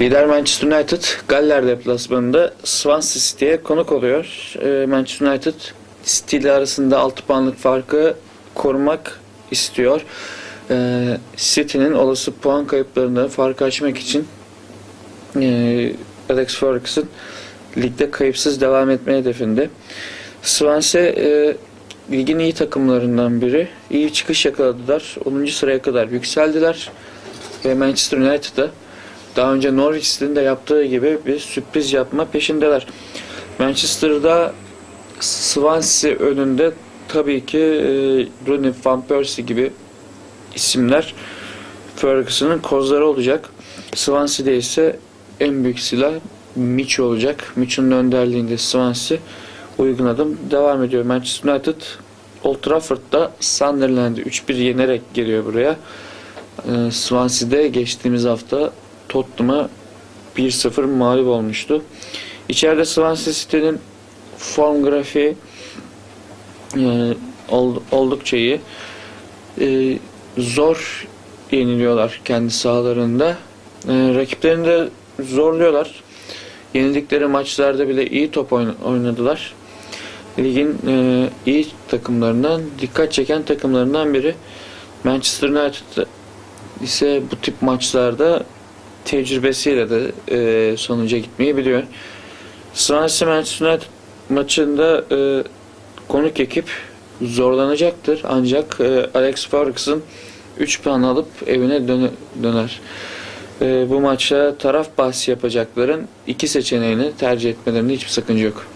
Lider Manchester United Galler deplasmanında Swansea City'ye konuk oluyor. Ee, Manchester United City ile arasında 6 puanlık farkı korumak istiyor. Ee, City'nin olası puan kayıplarını farkı açmak için e, Alex Ferguson ligde kayıpsız devam etme hedefinde. Swansea e, ligin iyi takımlarından biri. İyi çıkış yakaladılar. 10. sıraya kadar yükseldiler. Ve Manchester United'a daha önce Norwich City'nin de yaptığı gibi bir sürpriz yapma peşindeler. Manchester'da Swansea önünde tabii ki e, Rooney Van Persie gibi isimler Ferguson'ın kozları olacak. Swansea'de ise en büyük silah Mitch olacak. Mitch'in önderliğinde Swansea uygun adım devam ediyor. Manchester United Old Trafford'da Sunderland'i 3-1 yenerek geliyor buraya. Ee, Swansea'de geçtiğimiz hafta Tottenham'a 1-0 mağlup olmuştu. İçeride Swansea City'nin form grafiği yani ol- oldukça iyi. Ee, zor yeniliyorlar kendi sahalarında. Ee, rakiplerini de zorluyorlar. Yenildikleri maçlarda bile iyi top oyn- oynadılar. Ligin e, iyi takımlarından, dikkat çeken takımlarından biri. Manchester United ise bu tip maçlarda tecrübesiyle de e, sonuca gitmeyi biliyor. Manchester United maçında e, konuk ekip zorlanacaktır. Ancak e, Alex Ferguson 3 puan alıp evine döne- döner. E, bu maçta taraf bahsi yapacakların iki seçeneğini tercih etmelerinde hiçbir sakınca yok.